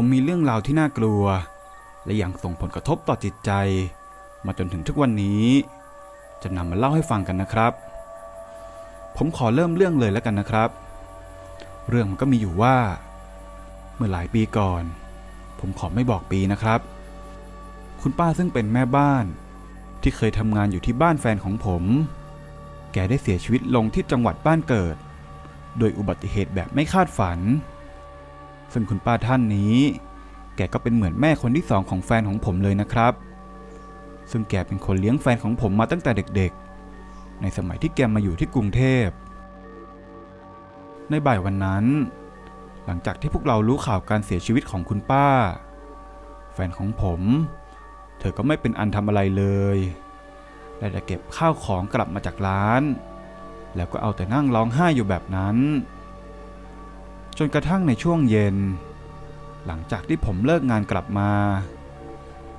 ผมมีเรื่องราวที่น่ากลัว และยังส่งผลกระทบต่อจิตใจ มาจนถึงทุกวันนี้ จะนำมาเล่าให้ฟังกันนะครับ ผมขอเริ่มเรื่องเลยแล้วกันนะครับ เรื่องมันก็มีอยู่ว่า เมื่อหลายปีก่อน ผมขอไม่บอกปีนะครับ คุณป้าซึ่งเป็นแม่บ้าน ที่เคยทำงานอยู่ที่บ้านแฟนของผม แกได้เสียชีวิตลงที่จังหวัดบ้านเกิด โดยอุบัติเหตุแบบไม่คาดฝัน ซึ่งคุณป้าท่านนี้ แกก็เป็นเหมือนแม่คนที่สองของแฟนของผมเลยนะครับ ซึ่งแกเป็นคนเลี้ยงแฟนของผมมาตั้งแต่เด็กๆ ในสมัยที่แกมาอยู่ที่กรุงเทพ ในบ่ายวันนั้น หลังจากที่พวกเรารู้ข่าวการเสียชีวิตของคุณป้า แฟนของผม เธอก็ไม่เป็นอันทำอะไรเลยได้แต่เก็บข้าวของกลับมาจากร้าน แล้วก็เอาแต่นั่งร้องไห้อยู่แบบนั้น จนกระทั่งในช่วงเย็น หลังจากที่ผมเลิกงานกลับมา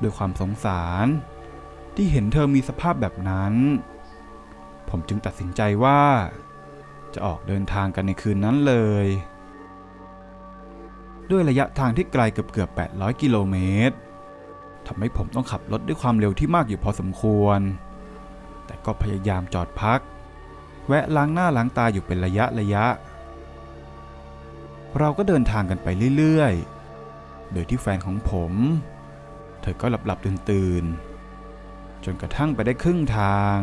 ด้วยความสงสารที่เห็นเธอมีสภาพแบบนั้น ผมจึงตัดสินใจว่า จะออกเดินทางกันในคืนนั้นเลย ด้วยระยะทางที่ไกลเกือบเกือบ800 กิโลเมตรทำให้ผมต้องขับรถด้วยความเร็วที่มากอยู่พอสมควร แต่ก็พยายามจอดพัก แวะล้างหน้าล้างตาอยู่เป็นระยะระยะ เราก็เดินทางกันไปเรื่อยๆ โดยที่แฟนของผม เธอก็หลับหลับตื่นตื่นๆ จนกระทั่งไปได้ครึ่งทาง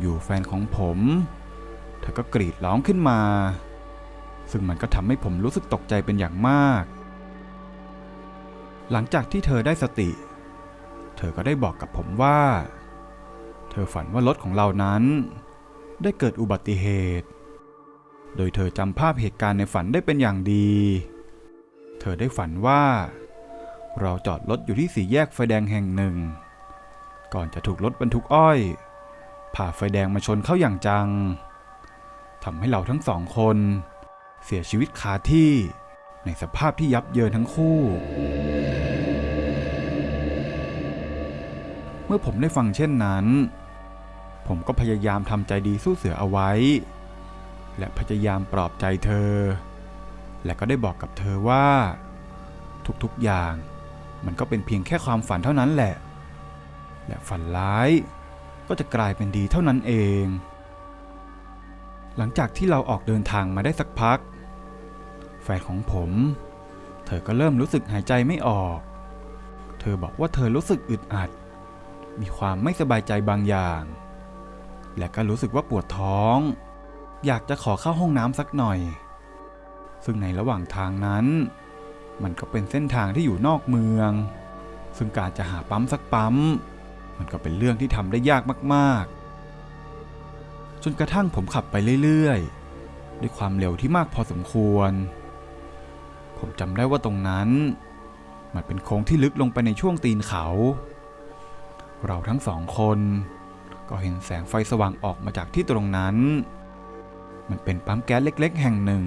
อยู่ๆ แฟนของผม เธอก็กรีดร้องขึ้นมา ซึ่งมันก็ทำให้ผมรู้สึกตกใจเป็นอย่างมาก หลังจากที่เธอได้สติ เธอก็ได้บอกกับผมว่า เธอฝันว่ารถของเรานั้น ได้เกิดอุบัติเหตุ โดยเธอจำภาพเหตุการณ์ในฝันได้เป็นอย่างดี เธอได้ฝันว่า เราจอดรถอยู่ที่สี่แยกไฟแดงแห่งหนึ่ง ก่อนจะถูกรถบรรทุกอ้อย ผ่าไฟแดงมาชนเข้าอย่างจังทำให้เราทั้งสองคน เสียชีวิตคาที่ในสภาพที่ยับเยินทั้งคู่ เมื่อผมได้ฟังเช่นนั้น ผมก็พยายามทำใจดีสู้เสือเอาไว้ และพยายามปลอบใจเธอ และก็ได้บอกกับเธอว่า ทุกๆอย่างมันก็เป็นเพียงแค่ความฝันเท่านั้นแหละ และฝันร้ายก็จะกลายเป็นดีเท่านั้นเอง หลังจากที่เราออกเดินทางมาได้สักพัก แฟนของผม เธอก็เริ่มรู้สึกหายใจไม่ออก เธอบอกว่าเธอรู้สึกอึดอัด มีความไม่สบายใจบางอย่าง และก็รู้สึกว่าปวดท้อง อยากจะขอเข้าห้องน้ำสักหน่อย ซึ่งในระหว่างทางนั้น มันก็เป็นเส้นทางที่อยู่นอกเมือง ซึ่งการจะหาปั๊มสักปั๊ม มันก็เป็นเรื่องที่ทำได้ยากมากๆ จนกระทั่งผมขับไปเรื่อยๆ ด้วยความเร็วที่มากพอสมควร ผมจำได้ว่าตรงนั้น มันเป็นโค้งที่ลึกลงไปในช่วงตีนเขา เราทั้งสองคน ก็เห็นแสงไฟสว่างออกมาจากที่ตรงนั้น มันเป็นปั๊มแก๊สเล็ก ๆ แห่งหนึ่ง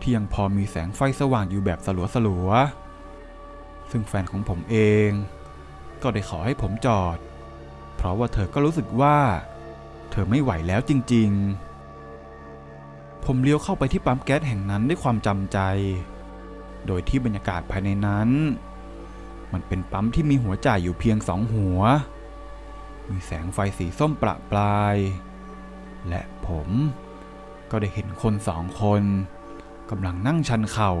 ที่ยังพอมีแสงไฟสว่างอยู่แบบสลัวๆซึ่งแฟนของผมเอง ก็ได้ขอให้ผมจอด เพราะว่าเธอก็รู้สึกว่า เธอไม่ไหวแล้วจริง ๆ ผมเลี้ยวเข้าไปที่ปั๊มแก๊สแห่งนั้นด้วยความจำใจ โดยที่บรรยากาศภายในนั้น มันเป็นปั๊มที่มีหัวจ่ายอยู่เพียงสองหัว มีแสงไฟสีส้มประปราย และผม ก็ได้เห็นคนสองคนกำลังนั่งชันเข่า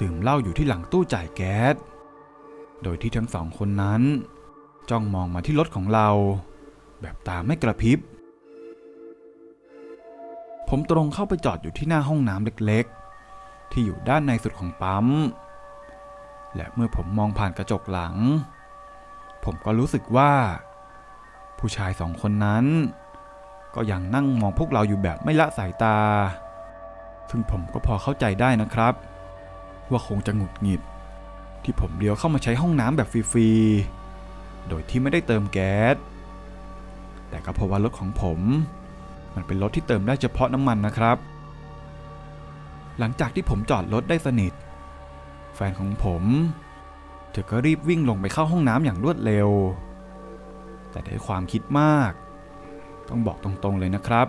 ดื่มเหล้าอยู่ที่หลังตู้จ่ายแก๊ส โดยที่ทั้งสองคนนั้น จ้องมองมาที่รถของเรา แบบตาไม่กระพริบ ผมตรงเข้าไปจอดอยู่ที่หน้าห้องน้ำเล็กๆ ที่อยู่ด้านในสุดของปั๊ม และเมื่อผมมองผ่านกระจกหลัง ผมก็รู้สึกว่า ผู้ชายสองคนนั้น ก็ยังนั่งมองพวกเราอยู่แบบไม่ละสายตา ซึ่งผมก็พอเข้าใจได้นะครับ ว่าคงจะหงุดหงิด ที่ผมเลี้ยวเข้ามาใช้ห้องน้ำแบบฟรีๆ โดยที่ไม่ได้เติมแก๊ส แต่ก็เพราะว่ารถของผม มันเป็นรถที่เติมได้เฉพาะน้ำมันนะครับ หลังจากที่ผมจอดรถได้สนิท แฟนของผมเธอก็รีบวิ่งลงไปเข้าห้องน้ำอย่างรวดเร็ว แต่ด้วยความคิดมาก ต้องบอกตรงๆเลยนะครับ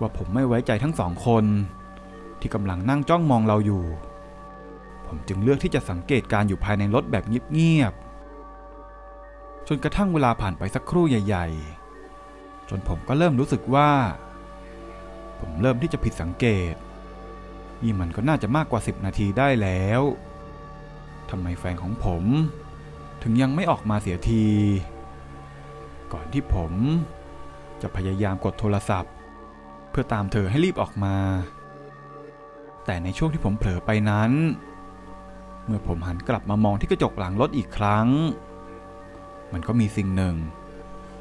ว่าผมไม่ไว้ใจทั้งสองคน ที่กำลังนั่งจ้องมองเราอยู่ ผมจึงเลือกที่จะสังเกตการอยู่ภายในรถแบบเงียบๆจนกระทั่งเวลาผ่านไปสักครู่ใหญ่ ๆ จนผมก็เริ่มรู้สึกว่า ผมเริ่มที่จะผิดสังเกตนี่มันก็น่าจะมากกว่า 10 นาทีได้แล้วทำไมแฟนของผม ถึงยังไม่ออกมาเสียที ก่อนที่ผม จะพยายามกดโทรศัพท์ เพื่อตามเธอให้รีบออกมา แต่ในช่วงที่ผมเผลอไปนั้น เมื่อผมหันกลับมามองที่กระจกหลังรถอีกครั้ง มันก็มีสิ่งหนึ่ง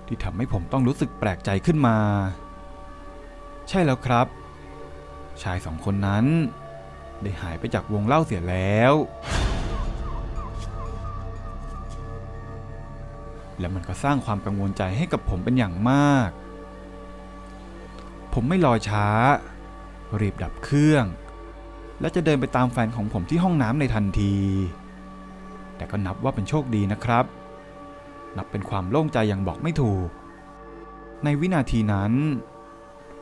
ที่ทำให้ผมต้องรู้สึกแปลกใจขึ้นมา ใช่แล้วครับ ชายสองคนนั้น ได้หายไปจากวงเล่าเสียแล้วและมันก็สร้างความกังวลใจให้กับผมเป็นอย่างมาก ผมไม่รอช้า รีบดับเครื่อง และจะเดินไปตามแฟนของผมที่ห้องน้ำในทันที แต่ก็นับว่าเป็นโชคดีนะครับ นับเป็นความโล่งใจอย่างบอกไม่ถูก ในวินาทีนั้น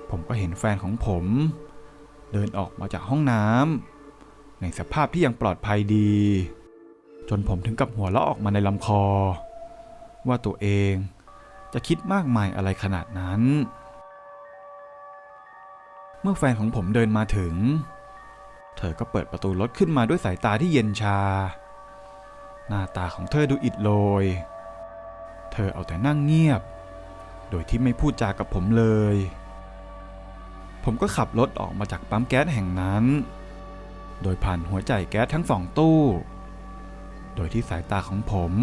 ผมก็เห็นแฟนของผม เดินออกมาจากห้องน้ำในสภาพที่ยังปลอดภัยดี จนผมถึงกับหัวเราะออกมาในลำคอ ว่าตัวเองจะคิดมากมายอะไรขนาดนั้น เมื่อแฟนของผมเดินมาถึง เธอก็เปิดประตูรถขึ้นมาด้วยสายตาที่เย็นชา หน้าตาของเธอดูอิดโรย เธอเอาแต่นั่งเงียบ โดยที่ไม่พูดจากับผมเลย ผมก็ขับรถออกมาจากปั๊มแก๊สแห่งนั้น โดยผ่านหัวใจแก๊สทั้งสองตู้ โดยที่สายตาของผม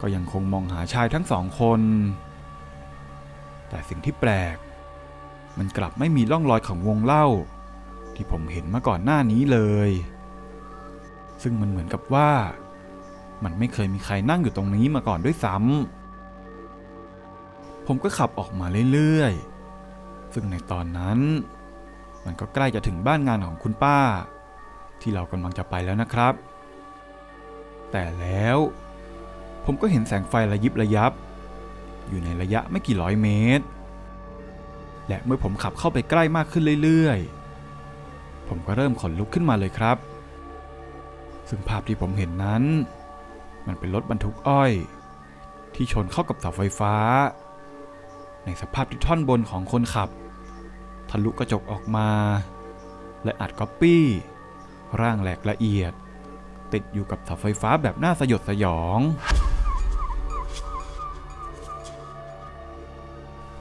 ก็ยังคงมองหาชายทั้งสองคน แต่สิ่งที่แปลก มันกลับไม่มีร่องรอยของวงเล่า ที่ผมเห็นมาก่อนหน้านี้เลย ซึ่งมันเหมือนกับว่า มันไม่เคยมีใครนั่งอยู่ตรงนี้มาก่อนด้วยซ้ำผมก็ขับออกมาเรื่อยๆ ซึ่งในตอนนั้น มันก็ใกล้จะถึงบ้านงานของคุณป้า ที่เรากำลังจะไปแล้วนะครับ แต่แล้วผมก็เห็นแสงไฟระยิบระยับ อยู่ในระยะไม่กี่ร้อยเมตร และเมื่อผมขับเข้าไปใกล้มากขึ้นเรื่อยๆ ผมก็เริ่มขนลุกขึ้นมาเลยครับ ซึ่งภาพที่ผมเห็นนั้น มันเป็นรถบรรทุกอ้อย ที่ชนเข้ากับเสาไฟฟ้า ในสภาพที่ท่อนบนของคนขับ ทะลุกระจกออกมา และอัดก๊อปปี้ ร่างแหลกละเอียด ติดอยู่กับเสาไฟฟ้าแบบน่าสยดสยอง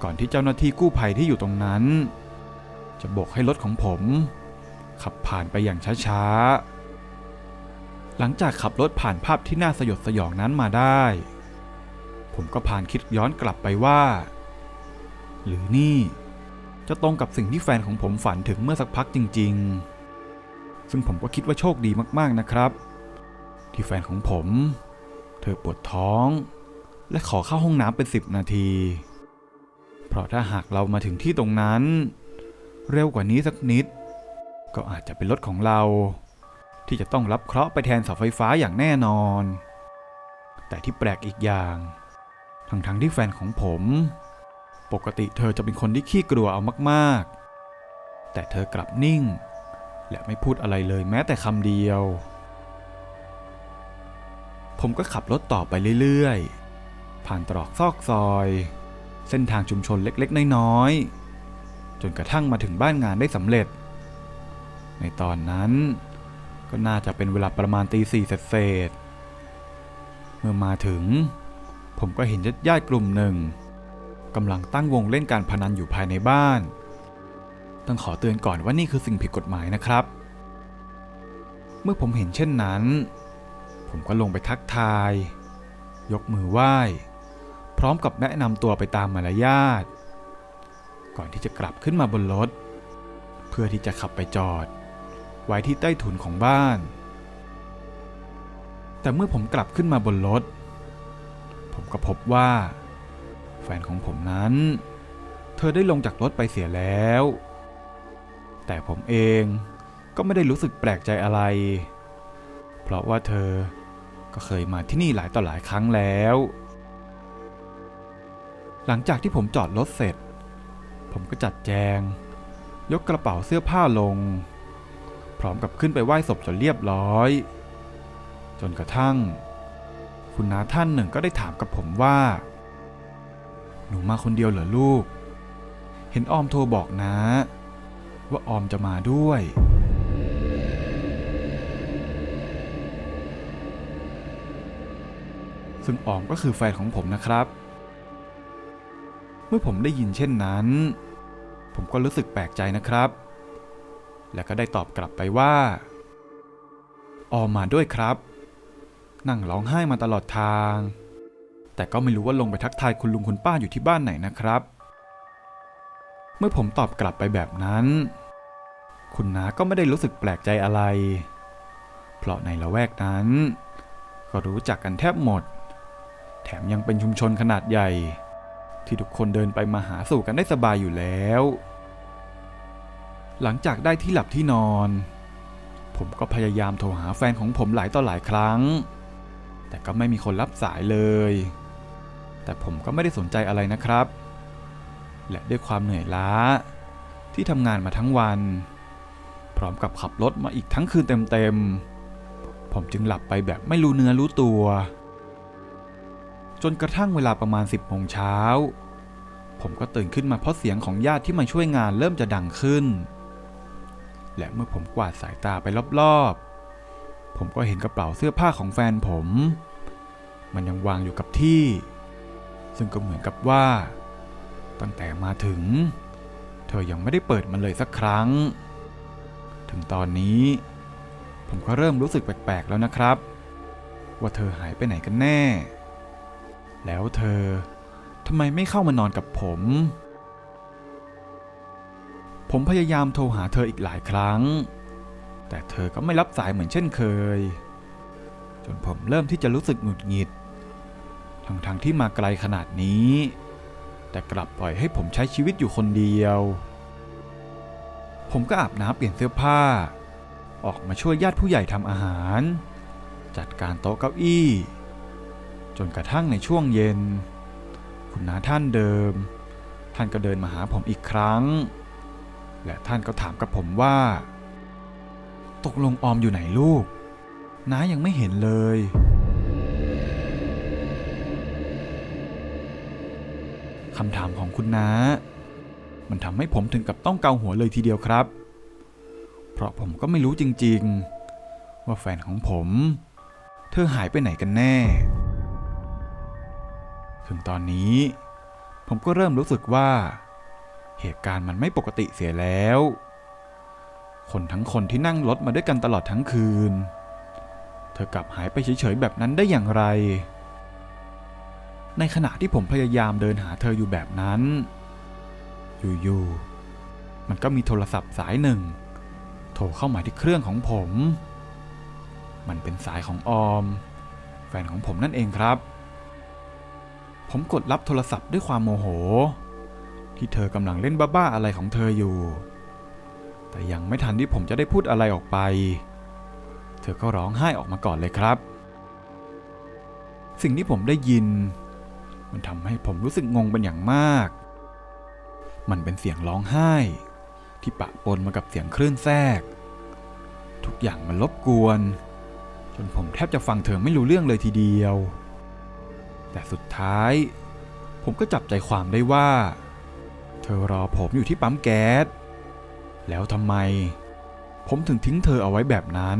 ก่อนที่เจ้าหน้าที่กู้ภัยที่อยู่ตรงนั้น จะโบกให้รถของผม ขับผ่านไปอย่างช้าๆ หลังจากขับรถผ่านภาพที่น่าสยดสยองนั้นมาได้ ผมก็ผ่านคิดย้อนกลับไปว่า หรือนี่จะตรงกับสิ่งที่แฟนของผมฝันถึงเมื่อสักพักจริง ๆ ซึ่งผมก็คิดว่าโชคดีมากๆนะครับ ที่แฟนของผม เธอปวดท้อง และขอเข้าห้องน้ำเป็นสิบนาที เพราะถ้าหากเรามาถึงที่ตรงนั้น เร็วกว่านี้สักนิด ก็อาจจะเป็นรถของเรา ที่จะต้องรับเคราะห์ไปแทนเสาไฟฟ้าอย่างแน่นอน แต่ที่แปลกอีกอย่างทั้งๆทที่แฟนของผม ปกติเธอจะเป็นคนที่ขี้กลัวเอามากๆ แต่เธอกลับนิ่ง และไม่พูดอะไรเลยแม้แต่คำเดียว ผมก็ขับรถต่อไปเรื่อยๆ ผ่านตรอกซอกซอย เส้นทางชุมชนเล็กๆ น้อยๆ จนกระทั่งมาถึงบ้านงานได้สำเร็จ ในตอนนั้น ก็น่าจะเป็นเวลาประมาณตีสี่เศษเมื่อมาถึง ผมก็เห็นญาติญาติกลุ่มหนึ่งกำลังตั้งวงเล่นการพนันอยู่ภายในบ้าน ต้องขอเตือนก่อนว่านี่คือสิ่งผิดกฎหมายนะครับ เมื่อผมเห็นเช่นนั้น ผมก็ลงไปทักทาย ยกมือไหว้ พร้อมกับแนะนำตัวไปตามมารยาท ก่อนที่จะกลับขึ้นมาบนรถ เพื่อที่จะขับไปจอด ไว้ที่ใต้ถุนของบ้าน แต่เมื่อผมกลับขึ้นมาบนรถ ผมก็พบว่า แฟนของผมนั้น เธอได้ลงจากรถไปเสียแล้ว แต่ผมเองก็ไม่ได้รู้สึกแปลกใจอะไร เพราะว่าเธอก็เคยมาที่นี่หลายต่อหลายครั้งแล้ว หลังจากที่ผมจอดรถเสร็จ ผมก็จัดแจง ยกกระเป๋าเสื้อผ้าลง พร้อมกับขึ้นไปไหว้ศพจนเรียบร้อย จนกระทั่ง คุณน้าท่านหนึ่งก็ได้ถามกับผมว่า หนูมาคนเดียวเหรอลูก เห็นออมโทรบอกนะ ว่าออมจะมาด้วยซึ่งออมก็คือแฟนของผมนะครับ เมื่อผมได้ยินเช่นนั้น ผมก็รู้สึกแปลกใจนะครับ และก็ได้ตอบกลับไปว่า ออมมาด้วยครับ นั่งร้องไห้มาตลอดทาง แต่ก็ไม่รู้ว่าลงไปทักทายคุณลุงคุณป้าอยู่ที่บ้านไหนนะครับ เมื่อผมตอบกลับไปแบบนั้น คุณน้าก็ไม่ได้รู้สึกแปลกใจอะไร เพราะในละแวกนั้น ก็รู้จักกันแทบหมด แถมยังเป็นชุมชนขนาดใหญ่ ที่ทุกคนเดินไปมาหาสู่กันได้สบายอยู่แล้ว หลังจากได้ที่หลับที่นอน ผมก็พยายามโทรหาแฟนของผมหลายต่อหลายครั้ง แต่ก็ไม่มีคนรับสายเลย แต่ผมก็ไม่ได้สนใจอะไรนะครับ และด้วยความเหนื่อยล้า ที่ทำงานมาทั้งวัน พร้อมกับขับรถมาอีกทั้งคืนเต็มๆผมจึงหลับไปแบบไม่รู้เนื้อรู้ตัว จนกระทั่งเวลาประมาณ 10โมงเช้า ผมก็ตื่นขึ้นมาเพราะเสียงของญาติที่มาช่วยงานเริ่มจะดังขึ้น และเมื่อผมกวาดสายตาไปรอบๆ ผมก็เห็นกระเป๋าเสื้อผ้าของแฟนผม มันยังวางอยู่กับที่ ซึ่งก็เหมือนกับว่า ตั้งแต่มาถึง เธอยังไม่ได้เปิดมันเลยสักครั้ง ถึงตอนนี้ ผมก็เริ่มรู้สึกแปลกๆแล้วนะครับ ว่าเธอหายไปไหนกันแน่ แล้วเธอทำไมไม่เข้ามานอนกับผม ผมพยายามโทรหาเธออีกหลายครั้ง แต่เธอก็ไม่รับสายเหมือนเช่นเคย จนผมเริ่มที่จะรู้สึกหงุดหงิด ทั้งๆทที่มาไกลขนาดนี้ แต่กลับปล่อยให้ผมใช้ชีวิตอยู่คนเดียว ผมก็อาบน้ำเปลี่ยนเสื้อผ้า ออกมาช่วยญาติผู้ใหญ่ทำอาหาร จัดการโต๊ะเก้าอี้ จนกระทั่งในช่วงเย็น คุณน้าท่านเดิม ท่านก็เดินมาหาผมอีกครั้ง และท่านก็ถามกับผมว่า ตกลงออมอยู่ไหนลูก น้ายังไม่เห็นเลย คำถามของคุณน้า มันทำให้ผมถึงกับต้องเกาหัวเลยทีเดียวครับ เพราะผมก็ไม่รู้จริงๆ ว่าแฟนของผม เธอหายไปไหนกันแน่ ถึงตอนนี้ ผมก็เริ่มรู้สึกว่า เหตุการณ์มันไม่ปกติเสียแล้ว คนทั้งคนที่นั่งรถมาด้วยกันตลอดทั้งคืน เธอกลับหายไปเฉยๆแบบนั้นได้อย่างไร ในขณะที่ผมพยายามเดินหาเธออยู่แบบนั้น อยู่ๆ มันก็มีโทรศัพท์สายหนึ่ง โทรเข้ามาที่เครื่องของผม มันเป็นสายของออม แฟนของผมนั่นเองครับ ผมกดรับโทรศัพท์ด้วยความโมโห ที่เธอกำลังเล่นบ้าๆอะไรของเธออยู่ แต่ยังไม่ทันที่ผมจะได้พูดอะไรออกไป เธอก็ร้องไห้ออกมาก่อนเลยครับ สิ่งที่ผมได้ยิน มันทำให้ผมรู้สึกงงเป็นอย่างมาก มันเป็นเสียงร้องไห้ ที่ปะปนมากับเสียงคลื่นแทรก ทุกอย่างมันรบกวน จนผมแทบจะฟังเธอไม่รู้เรื่องเลยทีเดียว แต่สุดท้าย ผมก็จับใจความได้ว่า เธอรอผมอยู่ที่ปั๊มแก๊ส แล้วทำไม ผมถึงทิ้งเธอเอาไว้แบบนั้น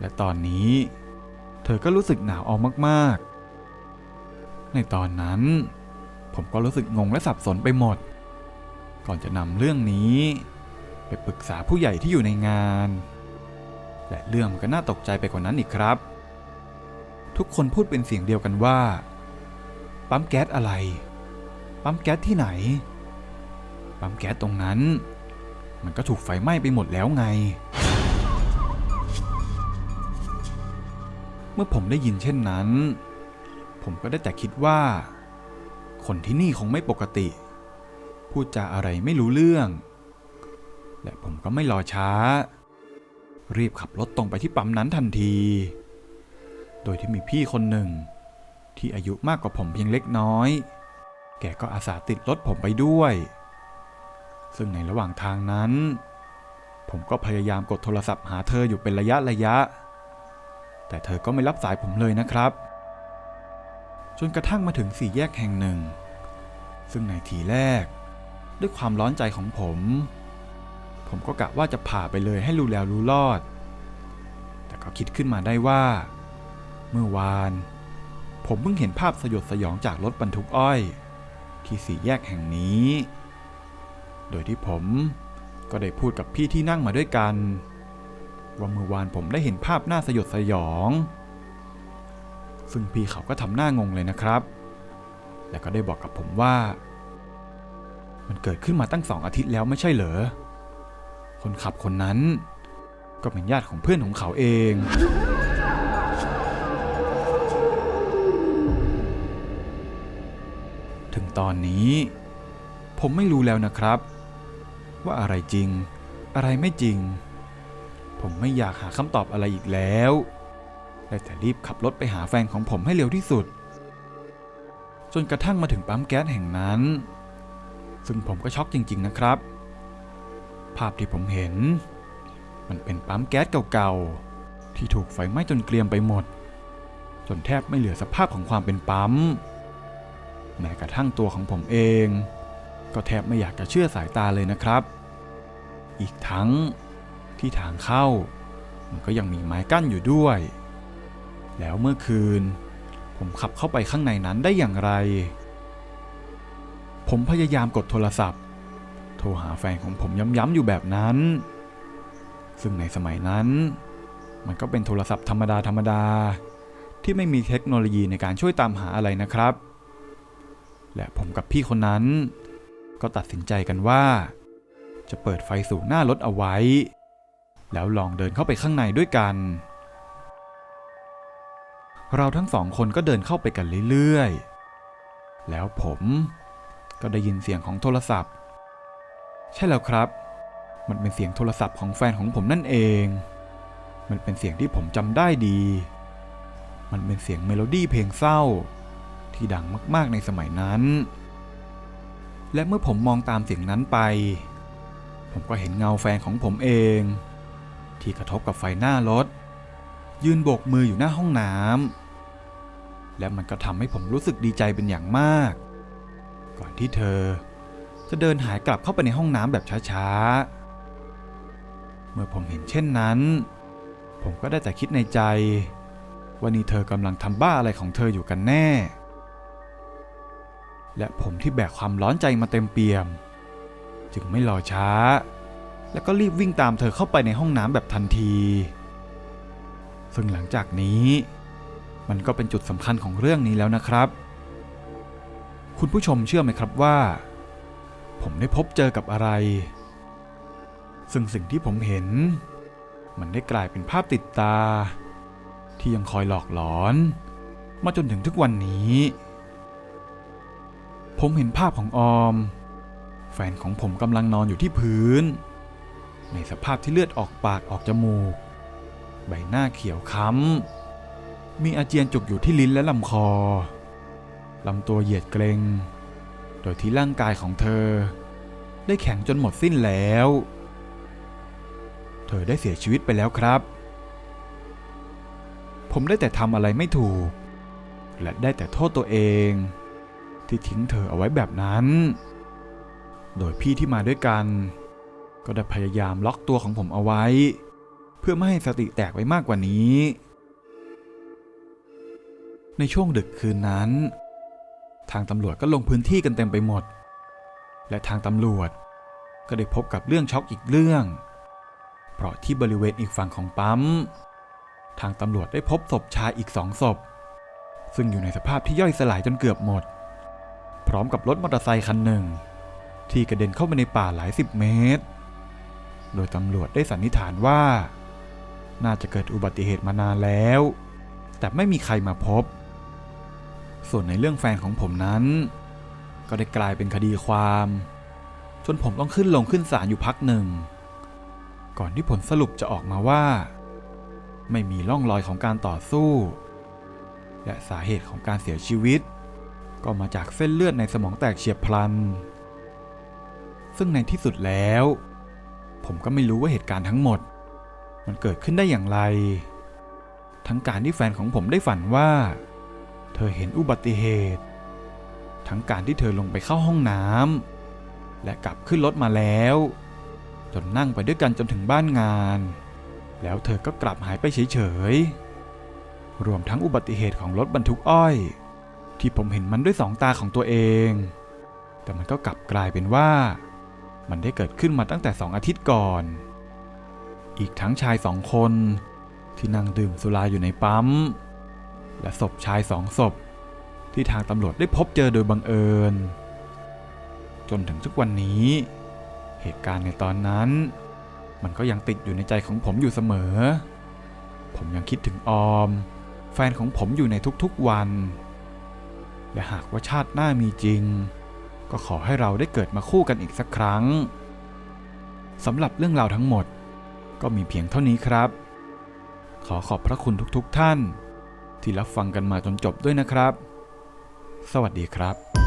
และตอนนี้ เธอก็รู้สึกหนาวเอามากๆ ในตอนนั้น ผมก็รู้สึกงงและสับสนไปหมด ก่อนจะนำเรื่องนี้ ไปปรึกษาผู้ใหญ่ที่อยู่ในงาน และเรื่องมันก็น่าตกใจไปกว่านั้นอีกครับ ทุกคนพูดเป็นเสียงเดียวกันว่า ปั๊มแก๊สอะไร ปั๊มแก๊สที่ไหน ปั๊มแก๊สตรงนั้น มันก็ถูกไฟไหม้ไปหมดแล้วไง เมื่อผมได้ยินเช่นนั้น ผมก็ได้แต่คิดว่า คนที่นี่คงไม่ปกติ พูดจาอะไรไม่รู้เรื่อง และผมก็ไม่รอช้า รีบขับรถตรงไปที่ปั๊มนั้นทันที โดยที่มีพี่คนหนึ่ง ที่อายุมากกว่าผมเพียงเล็กน้อย แกก็อาสาติดรถผมไปด้วย ซึ่งในระหว่างทางนั้น ผมก็พยายามกดโทรศัพท์หาเธออยู่เป็นระยะระยะ แต่เธอก็ไม่รับสายผมเลยนะครับ จนกระทั่งมาถึงสี่แยกแห่งหนึ่ง ซึ่งในทีแรก ด้วยความร้อนใจของผม ผมก็กะว่าจะผ่าไปเลยให้รู้แล้วรู้รอด แต่ก็คิดขึ้นมาได้ว่า เมื่อวาน ผมเพิ่งเห็นภาพสยดสยองจากรถบรรทุกอ้อย ที่สี่แยกแห่งนี้ โดยที่ผมก็ได้พูดกับพี่ที่นั่งมาด้วยกัน ว่าเมื่อวานผมได้เห็นภาพหน้าสยดสยอง ซึ่งพี่เขาก็ทำหน้างงเลยนะครับ แล้วก็ได้บอกกับผมว่า มันเกิดขึ้นมาตั้งสองอาทิตย์แล้วไม่ใช่เหรอ คนขับคนนั้น ก็เป็นญาติของเพื่อนของเขาเอง ถึงตอนนี้ ผมไม่รู้แล้วนะครับ ว่าอะไรจริง อะไรไม่จริง ผมไม่อยากหาคำตอบอะไรอีกแล้วได้แต่รีบขับรถไปหาแฟนของผมให้เร็วที่สุด จนกระทั่งมาถึงปั๊มแก๊สแห่งนั้น ซึ่งผมก็ช็อกจริง ๆ นะครับ ภาพที่ผมเห็น มันเป็นปั๊มแก๊สเก่าๆ ที่ถูกไฟไหม้จนเกรียมไปหมด จนแทบไม่เหลือสภาพของความเป็นปั๊ม แม้กระทั่งตัวของผมเอง ก็แทบไม่อยากจะเชื่อสายตาเลยนะครับ อีกทั้งที่ทางเข้า มันก็ยังมีไม้กั้นอยู่ด้วย แล้วเมื่อคืน ผมขับเข้าไปข้างในนั้นได้อย่างไร ผมพยายามกดโทรศัพท์ รหาแฟนของผมย้ำๆอยู่แบบนั้น ซึ่งในสมัยนั้น มันก็เป็นโทรศัพท์ธรรมดาธรรมดา ที่ไม่มีเทคโนโลยีในการช่วยตามหาอะไรนะครับ และผมกับพี่คนนั้น ก็ตัดสินใจกันว่า จะเปิดไฟสูงหน้ารถเอาไว้ แล้วลองเดินเข้าไปข้างในด้วยกัน เราทั้งสองคนก็เดินเข้าไปกันเรื่อยๆ แล้วผมก็ได้ยินเสียงของโทรศัพท์ ใช่แล้วครับ มันเป็นเสียงโทรศัพท์ของแฟนของผมนั่นเอง มันเป็นเสียงที่ผมจำได้ดี มันเป็นเสียงเมโลดี้เพลงเศร้า ที่ดังมากๆในสมัยนั้น และเมื่อผมมองตามเสียงนั้นไป ผมก็เห็นเงาแฟนของผมเอง ที่กระทบกับไฟหน้ารถ ยืนโบกมืออยู่หน้าห้องน้ำและมันก็ทำให้ผมรู้สึกดีใจเป็นอย่างมาก ก่อนที่เธอ จะเดินหายกลับเข้าไปในห้องน้ำแบบช้าๆ เมื่อผมเห็นเช่นนั้น ผมก็ได้แต่คิดในใจ ว่านี่เธอกำลังทำบ้าอะไรของเธออยู่กันแน่ และผมที่แบกความร้อนใจมาเต็มเปี่ยม จึงไม่รอช้า แล้วก็รีบวิ่งตามเธอเข้าไปในห้องน้ำแบบทันที ซึ่งหลังจากนี้ มันก็เป็นจุดสำคัญของเรื่องนี้แล้วนะครับ คุณผู้ชมเชื่อไหมครับว่า ผมได้พบเจอกับอะไร ซึ่งสิ่งที่ผมเห็น มันได้กลายเป็นภาพติดตา ที่ยังคอยหลอกหลอน มาจนถึงทุกวันนี้ ผมเห็นภาพของออม แฟนของผมกำลังนอนอยู่ที่พื้น ในสภาพที่เลือดออกปากออกจมูก ใบหน้าเขียวค้ำมีอาเจียนจุกอยู่ที่ลิ้นและลำคอลำตัวเหยียดเกรงโดยที่ร่างกายของเธอ ได้แข็งจนหมดสิ้นแล้ว เธอได้เสียชีวิตไปแล้วครับ ผมได้แต่ทำอะไรไม่ถูก และได้แต่โทษตัวเอง ที่ทิ้งเธอเอาไว้แบบนั้น โดยพี่ที่มาด้วยกัน ก็ได้พยายามล็อกตัวของผมเอาไว้ เพื่อไม่ให้สติแตกไว้มากกว่านี้ ในช่วงดึกคืนนั้น ทางตำรวจก็ลงพื้นที่กันเต็มไปหมด และทางตำรวจก็ได้พบกับเรื่องช็อกอีกเรื่อง เพราะที่บริเวณอีกฝั่งของปั๊ม ทางตำรวจได้พบศพชายอีกสองศพ ซึ่งอยู่ในสภาพที่ย่อยสลายจนเกือบหมด พร้อมกับรถมอเตอร์ไซคันหนึ่ง ที่กระเด็นเข้าไปในป่าหลายสิบเมตร โดยตำรวจได้สันนิษฐานว่า น่าจะเกิดอุบัติเหตุมานานแล้ว แต่ไม่มีใครมาพบ ส่วนในเรื่องแฟนของผมนั้น ก็ได้กลายเป็นคดีความ จนผมต้องขึ้นลงขึ้นศาลอยู่พักหนึ่ง ก่อนที่ผลสรุปจะออกมาว่า ไม่มีร่องรอยของการต่อสู้ และสาเหตุของการเสียชีวิต ก็มาจากเส้นเลือดในสมองแตกเฉียบพลัน ซึ่งในที่สุดแล้ว ผมก็ไม่รู้ว่าเหตุการณ์ทั้งหมด มันเกิดขึ้นได้อย่างไร ทั้งการที่แฟนของผมได้ฝันว่า เธอเห็นอุบัติเหตุ ทั้งการที่เธอลงไปเข้าห้องน้ำและกลับขึ้นรถมาแล้ว จนนั่งไปด้วยกันจนถึงบ้านงาน แล้วเธอก็กลับหายไปเฉยๆรวมทั้งอุบัติเหตุของรถบรรทุกอ้อย ที่ผมเห็นมันด้วยสองตาของตัวเอง แต่มันก็กลับกลายเป็นว่า มันได้เกิดขึ้นมาตั้งแต่สองอาทิตย์ก่อน อีกทั้งชายสองคนที่นั่งดื่มสุราอยู่ในปั๊ม และศพชายสองศพ ที่ทางตำรวจได้พบเจอโดยบังเอิญ จนถึงทุกวันนี้ เหตุการณ์ในตอนนั้น มันก็ยังติดอยู่ในใจของผมอยู่เสมอ ผมยังคิดถึงออม แฟนของผมอยู่ในทุกๆวัน และหากว่าชาติหน้ามีจริง ก็ขอให้เราได้เกิดมาคู่กันอีกสักครั้งสำหรับเรื่องราวทั้งหมด ก็มีเพียงเท่านี้ครับ ขอขอบพระคุณทุกๆท่าน ที่รับฟังกันมาจนจบด้วยนะครับ สวัสดีครับ